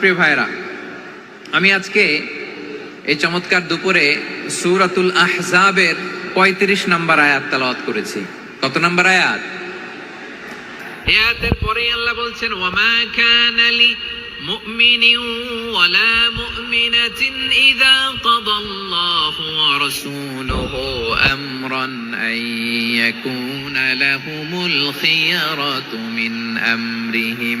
প্রিয় ভাইরা আমি আজকে এই চমৎকার দুপুরে সুরাতুল আহজাবের পঁয়ত্রিশ নম্বর আয়াত তালাওয়াত করেছি। কত নম্বর আয়াত? আয়াতের পরে আল্লাহ বলছেন, ওয়ামা কানা লি মুমিন ওয়ালা মুমিনাতিন ইযা কাদাল্লাহু ওয়া রাসূলুহু আমরান আন ইয়াকুনা লাহুমুল খিয়ারাতু মিন আমরিহিম।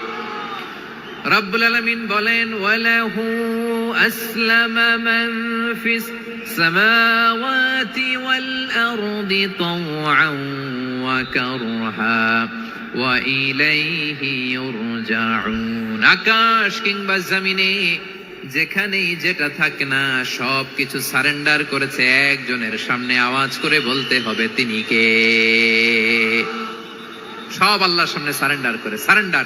রব্বুল আলামিন বলেন, ওয়ালাহু আসলামা মান ফিস সামাওয়াতি ওয়াল আরদি তাওআন ওয়া কারহা ওয়া ইলাইহি ইউরজাউন। আকাশ কিংবা জমিনে যেখানেই যেটা থাকে না সব কিছু সারেন্ডার করেছে একজনের সামনে আওয়াজ করে বলতে হবে, তিনি কে? সব আল্লাহর সামনে সারেন্ডার করে, সারেন্ডার।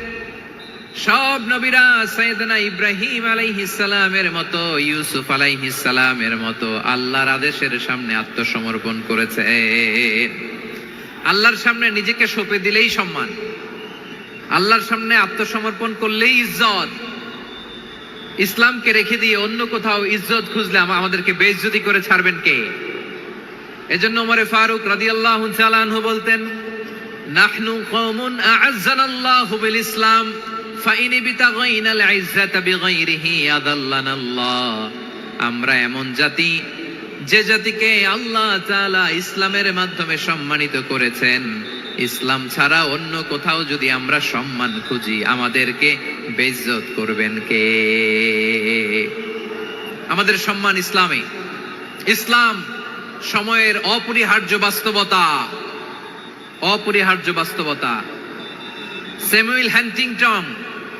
সব নবীরা সৈয়দনা ইব্রাহিম আলাইহিস সালামের মতো, ইউসুফ আলাইহিস সালামের মতো আল্লাহর আদেশের সামনে আত্মসমর্পণ করেছে। আল্লাহর সামনে নিজেকে সঁপে দিলেই সম্মান। আল্লাহর সামনে আত্মসমর্পণ করলেই ইজ্জত। ইসলামকে রেখে দিয়ে অন্য কোথাও ইজ্জত খুঁজলে আমাদেরকে বেইজ্জতি করে ছাড়বেন কে? এজন্য ওমরে ফারুক রাদিয়াল্লাহু তাআলা বলতেন, নাহনু কওমুন আ'আজ্জানাল্লাহু বিল ইসলাম। ফাইন বিতাগাইনাল ইজ্জাতা বিগাইরিহি আদাল্লানাল্লাহ। আমরা এমন জাতি, যে জাতিকে আল্লাহ তাআলা ইসলামের মাধ্যমে সম্মানিত করেছেন। ইসলাম ছাড়া অন্য কোথাও যদি আমরা সম্মান খুঁজি, আমাদেরকে বেইজ্জত করবেন কে? আমাদের সম্মান ইসলামে। ইসলাম সময়ের অপরিহার্য বাস্তবতা অপরিহার্য বাস্তবতা। স্যামুয়েল হ্যান্টিংটন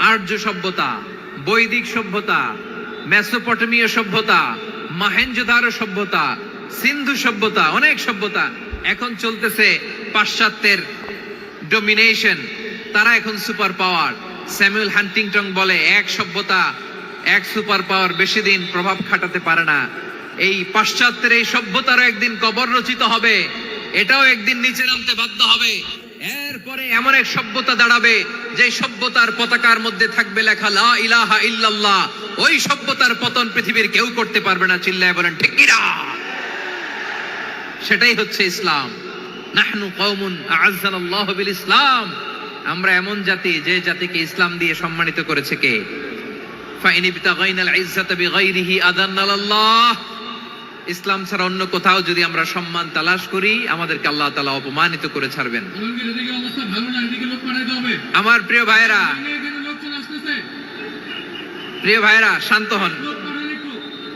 আর্য সভ্যতা, বৈদিক সভ্যতা, মেসোপটেমীয় সভ্যতা, মাহেঞ্জোদারো সভ্যতা, সিন্ধু সভ্যতা, অনেক সভ্যতা এখন চলতেছে পাশ্চাত্যের ডোমিনেশন তারা এখন সুপার পাওয়ার স্যামুয়েল হান্টিংটন বলে, এক সভ্যতা, এক সুপার পাওয়ার বেশি দিন প্রভাব খাটাতে পারে না। এই পাশ্চাত্যের এই সভ্যতারও একদিন কবর রচিত হবে। এটাও একদিন নিচে নামতে বাধ্য হবে। এরপরে এমন এক সভ্যতা দাঁড়াবে যে সভ্যতার পতাকার মধ্যে থাকবে লেখা লা ইলাহা ইল্লাল্লাহ। ওই সভ্যতার পতন পৃথিবীর কেউ করতে পারবে না, চিল্লায় বলেন, ঠিক কিনা? সেটাই হচ্ছে ইসলাম। নাহনু কওমুন আ'আজ্জানাল্লাহু বিল ইসলাম। আমরা এমন জাতি, যে জাতিকে ইসলাম দিয়ে সম্মানিত করেছে কে? ফাইন ইবতাগাইনাল ইজ্জাতা বিগাইরিহি আদান্নাল্লাহ ইসলাম ছাড়া অন্য কোথাও যদি আমরা সম্মান তালাশ করি আমাদেরকে আল্লাহ তাআলা অপমানিত করে ছাড়বেন। আমার প্রিয় আসতেছে। প্রিয় ভাইয়েরা শান্ত হন।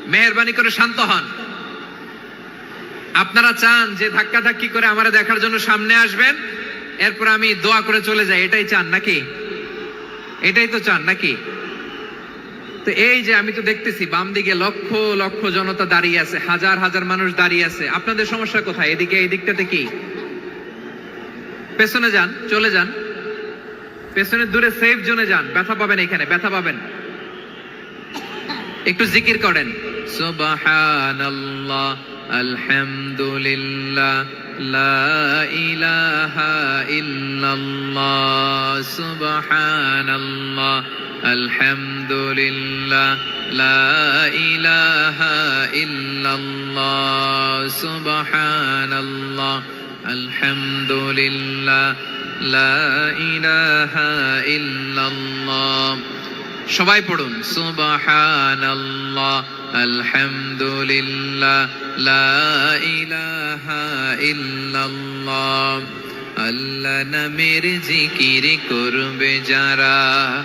মেহরবানি করে শান্ত হন। আপনারা চান যে ধাক্কা ধাক্কি করে আমারে দেখার জন্য সামনে আসবেন এরপর আমি দোয়া করে চলে যাই। এটাই চান নাকি? এটাই তো চান নাকি? তো এই যে আমি তো দেখতেছি, বাম দিকে লক্ষ লক্ষ জনতা দাঁড়িয়ে আছে, হাজার হাজার মানুষ দাঁড়িয়ে আছে। আপনাদের সমস্যা কোথায়? এদিকে, এই দিকটাতে কি? পেছনে যান, চলে যান। পেছনে দূরে সেফ জোনে যান। ব্যথা পাবেন এখানে, ব্যথা পাবেন। একটু জিকির করেন। সুবহানাল্লাহ, আলহামদুলিল্লাহ, লা ইলাহা ইল্লাল্লাহ, সুবহানাল্লাহ। আলহামদুলিল্লাহ, লা ইলাহা ইল্লাল্লাহ, সুবহানাল্লাহ, আলহামদুলিল্লাহ, লা ইলাহা ইল্লাল্লাহ। সবাই পড়ুন, সুবহানাল্লাহ, আলহামদুলিল্লাহ, লা ইলাহা ইল্লাল্লাহ। আল্লাহ নামের জিকির করবে যারা।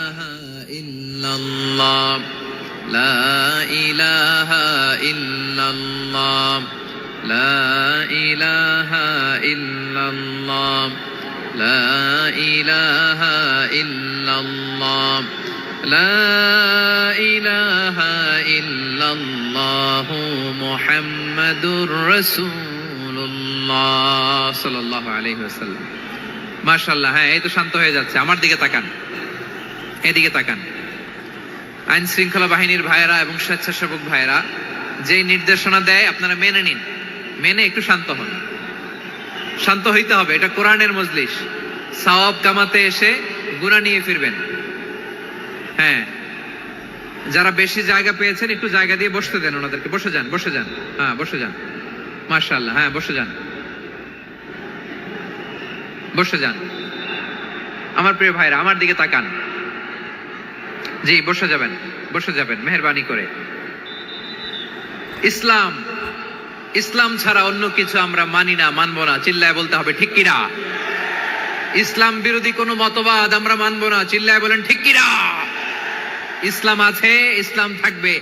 মাশাআল্লাহ হ্যাঁ এই তো শান্ত হয়ে যাচ্ছে। আমার দিকে তাকান। এদিকে তাকান। আইন শৃঙ্খলা বাহিনীর ভাইয়েরা এবং স্বেচ্ছাসেবক ভাইয়েরা যে নির্দেশনা দেয়, আপনারা মেনে নিন। মেনে একটু শান্ত হন। শান্ত হইতে হবে, এটা কোরআনের মজলিস। সওয়াব কামাতে এসে গুনাহ নিয়ে ফিরবেন। হ্যাঁ। যারা বেশি জায়গা পেয়েছেন, একটু জায়গা দিয়ে বসতে দেন ওনাদেরকে। বসে যান বসে যান। হ্যাঁ বসে যান। মাশাআল্লাহ হ্যাঁ বসে যান। বসে যান। আমার প্রিয় ভাইরা, আমার দিকে তাকান। জি, বসে যাবেন বসে যাবেন, মেহরবানি করে। ইসলাম ইসলাম ছাড়া অন্য কিছু আমরা মানি না, মানবো না, চিল্লায় বলতে হবে, ঠিক কিনা? ইসলাম বিরোধী কোনো মতবাদ আমরা মানবো না, চিল্লায় বলেন, ঠিক কিনা? ইসলাম আছে, ইসলাম থাকবে।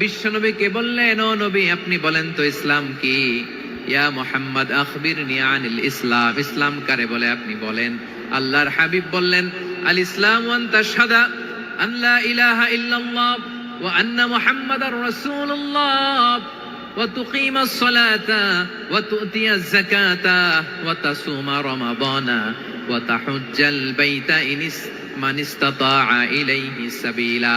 বিশ্বনবীকে বললেন ও নবী আপনি বলেন তো ইসলাম কি ইয়া মুহাম্মদ আখবিরনি আনিল ইসলাম ইসলাম কারে বলে আপনি বলেন আল্লাহর হাবিব বললেন আল ইসলাম ওয়ান তাশহাদা আন লা ইলাহা ইল্লাল্লাহ ওয়া আন্না মুহাম্মাদার রাসূলুল্লাহ وتقيم الصلاة وتؤتي الزكاة وتصوم رمضان وتحج البيت إن است- من استطاع إليه سبيلا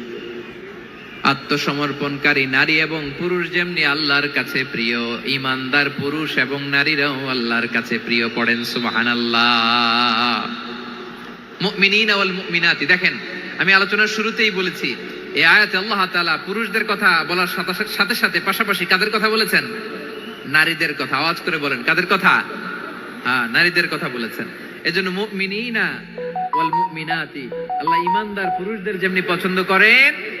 আত্মসমর্পণকারী নারী এবং পুরুষ যেমনি আল্লাহর কাছে প্রিয়, ইমানদার পুরুষ এবং নারীরাও আল্লাহর কাছে প্রিয় পড়েন ওয়াল মুমিনাতি, দেখেন, আমি আলোচনার শুরুতেই বলেছি, এই আয়াতে আল্লাহ তাআলা পুরুষদের কথা বলার সাথে সাথে সাথে, পাশাপাশি কাদের কথা বলেছেন? নারীদের কথা, আওয়াজ করে বলেন, কাদের কথা? হ্যাঁ নারীদের কথা বলেছেন। এজন্য মুমিনিনা ওয়াল মুমিনাতি, আল্লাহ ইমানদার পুরুষদের যেমনি পছন্দ করেন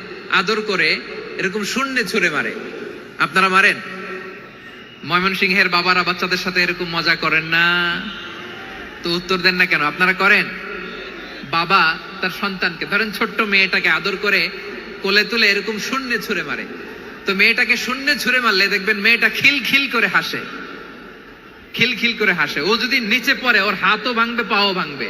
আদর করে এরকম শূন্যে ছুঁড়ে মারে। আপনারা মারেন? ময়মনসিংহের বাবারা বাচ্চাদের সাথে এরকম মজা করেন না? তো উত্তর দেন না কেন? আপনারা করেন? বাবা তার সন্তানকে, ধরেন ছোট্ট মেয়েটাকে আদর করে কোলে তুলে এরকম শূন্যে ছুঁড়ে মারে। তো মেয়েটাকে শূন্যে ছুঁড়ে মারলে দেখবেন মেয়েটা খিল খিল করে হাসে। খিলখিল করে হাসে। ও যদি নিচে পড়ে, ওর হাতও ভাঙবে, পাও ভাঙবে।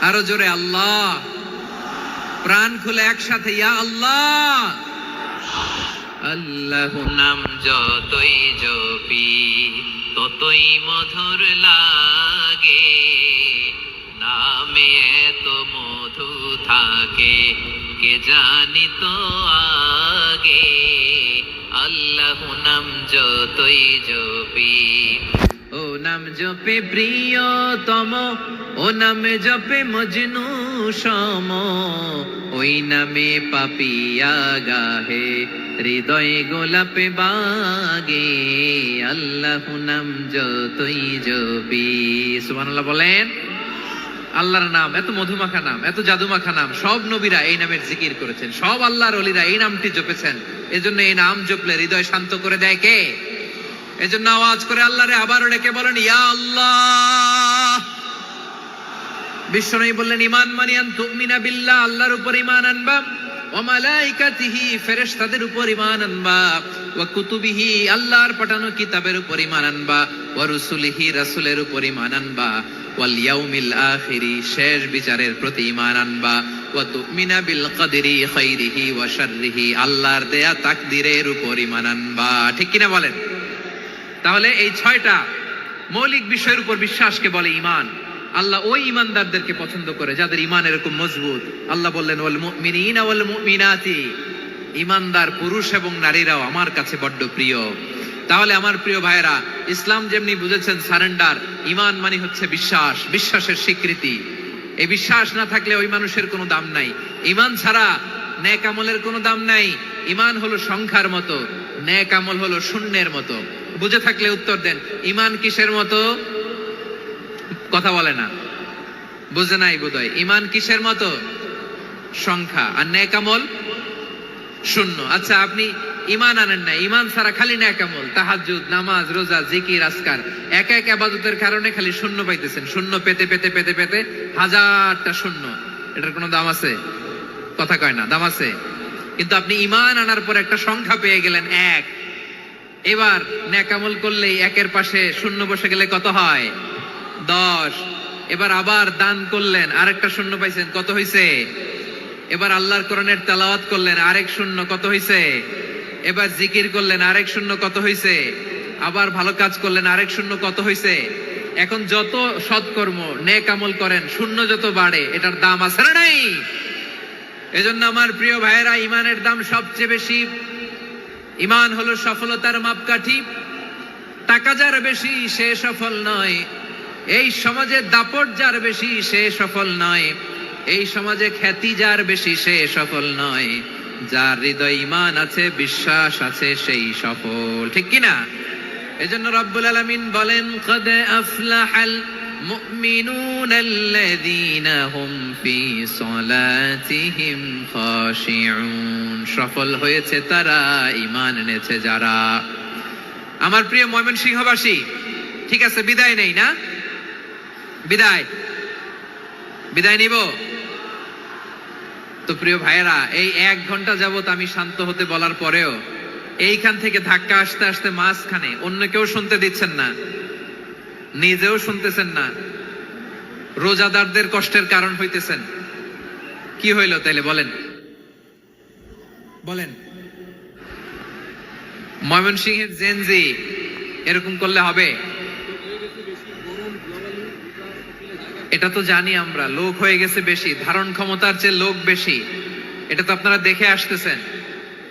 আরও জোরে আল্লাহ। প্রাণ খুলে একসাথে, ইয়া আল্লাহ। আল্লাহ নাম যতই জপি, ততই মধুর লাগে। নামে এত মধু থাকে, কে জানি তো আগে। আল্লাহ নাম যতই জপি ও নাম জপে প্রিয়তম, ও নাম জপে মজনু সম। ওই নামে পাপিয়া গাহে, হৃদয় গোলাপে বাগে। আল্লাহ নাম যতই জপি, সুবহানাল্লাহ বলেন। আল্লাহর নাম, এত মধুমাখা নাম, এত জাদুমাখা নাম, সব নবীরা এই নামের জিকির করেছেন। সব আল্লাহর অলিরা এই নামটি জপেছেন। এজন্য এই নাম জপলে হৃদয় শান্ত করে দেয় কে? এজন্য আওয়াজ করে আল্লাহরে আবারও ডেকে বলেন, ইয়া আল্লাহ। বিশ্বনবী বললেন ইমান মানিয়ান তুমিনা বিল্লাহ, আল্লাহর উপর ইমান আনবা ফেরেশতাদের উপর আনবা, ওয়া কুতুবিহি, আল্লাহর পাঠানো কিতাবের উপর আনবা, ওয়া রাসূলের উপর আনবা, ওয়াল ইয়াউমিল আখিরি, শেষ বিচারের প্রতি ইমান আনবা, ওয়া তুমিনা বিল কদরি খাইরিহি ওয়া শাররিহি, আল্লাহর দেয়া তাকদীরের উপর ইমান আনবা। ঠিক কিনা বলেন? তাহলে এই ছয়টা মৌলিক বিষয়ের উপর বিশ্বাসকে বলে ইমান আল্লাহ ওই ইমানদারদেরকে পছন্দ করে, যাদের ইমান এরকম মজবুত। আল্লাহ বললেন, ওয়াল ইমানদার পুরুষ এবং নারীরাও আমার কাছে বড্ড প্রিয়। তাহলে আমার প্রিয় ভাইরা ইসলাম যেমনি বুঝেছেন, সারেন্ডার ইমান মানে হচ্ছে বিশ্বাস, বিশ্বাসের স্বীকৃতি। এই বিশ্বাস না থাকলে ওই মানুষের কোনো দাম নাই। ইমান ছাড়া ন্যাক আমলের কোনো দাম নাই। ইমান হলো সংখ্যার মতো, ন্যাক আমল হলো শূন্যের মতো। বুঝে থাকলে উত্তর দেন। ইমান কিসের মতো? কথা বলে না। বুঝে নাই বোধহয়। ইমান কিসের মতো? সংখ্যা। আর ন্যাক আমল শূন্য। আচ্ছা আপনি ইমান আনেন না ইমান ছাড়া খালি ন্যাক আমল তাহাজ্জুদ, নামাজ, রোজা, জিকির আসকার এক এক আবাদতের কারণে খালি শূন্য পাইতেছেন। শূন্য পেতে পেতে পেতে পেতে হাজারটা শূন্য। এটার কোনো দাম আছে? কথা কয় না, দাম আছে। কিন্তু আপনি ইমান আনার পর একটা সংখ্যা পেয়ে গেলেন এক। এবার ন্যাকামল করলেই একের পাশে শূন্য বসে গেলে কত হয়? দশ। এবার আবার দান করলেন, আরেকটা শূন্য পাইছেন, কত হইছে? এবার আল্লাহর কোরআনের তেলাওয়াত করলেন, আরেক শূন্য, কত হইছে? এবার জিকির করলেন, আরেক শূন্য, কত হইছে? আবার ভালো কাজ করলেন, আরেক শূন্য, কত হইছে? এখন যত সৎকর্ম, নেক আমল করেন, শূন্য যত বাড়ে, এটার দাম আছে না নাই? এজন্য আমার প্রিয় ভাইয়েরা, ইমানের দাম সবচেয়ে বেশি। ইমান হলো সফলতার মাপকাঠি, টাকা যার বেশি সে সফল নয়, এই সমাজে দাপট যার বেশি সে সফল নয়, এই সমাজে খ্যাতি যার বেশি সে সফল নয়, যার হৃদয় ইমান আছে, বিশ্বাস আছে, সেই সফল, ঠিক কিনা? এজন্য রব্বুল আলামিন বলেন, কদ আফলাহাল মুমিনুন আল্লাযীনা হুম ফি সলাতিহিম খাশিউন সফল হয়েছে তারা, ঈমান এনেছে যারা। আমার প্রিয় ময়মনসিংহবাসী, ঠিক আছে, বিদায় নেই না? বিদায়। বিদায় নিব? তো প্রিয় ভাইয়েরা, এই এক ঘণ্টা যাবত আমি শান্ত হতে বলার পরেও এইখান থেকে ধাক্কা আসতে আসতে মাঝখানে অন্য কেউ শুনতে দিচ্ছেন না। নিজেও শুনতেছেন না। রোজাদারদের কষ্টের কারণ হইতেছেন। কি হইল তাইলে বলেন? বলেন। ময়মনসিংহের জেনজি এরকম করলে হবে? এটা তো জানি আমরা, লোক হয়ে গেছে বেশি, ধারণ ক্ষমতার চেয়ে লোক বেশি। এটা তো আপনারা দেখে আসতেছেন।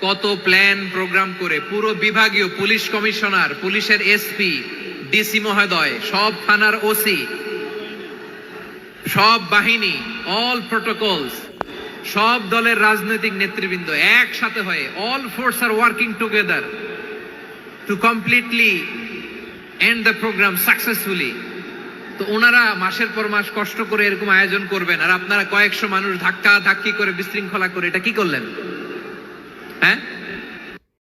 কত প্ল্যান, প্রোগ্রাম করে, পুরো বিভাগীয় পুলিশ কমিশনার, পুলিশের এসপি ডিসি মহোদয়, সব থানার ওসি, সব বাহিনী অল প্রোটোকলস সব দলের রাজনৈতিক নেতৃবৃন্দ একসাথে হয়ে all force R working together to completely end the programme successfully তো ওনারা মাসের পর মাস কষ্ট করে এরকম আয়োজন করবেন, আর আপনারা কয়েকশো মানুষ ধাক্কা ধাক্কি করে বিশৃঙ্খলা করে, এটা কি করলেন? হ্যাঁ?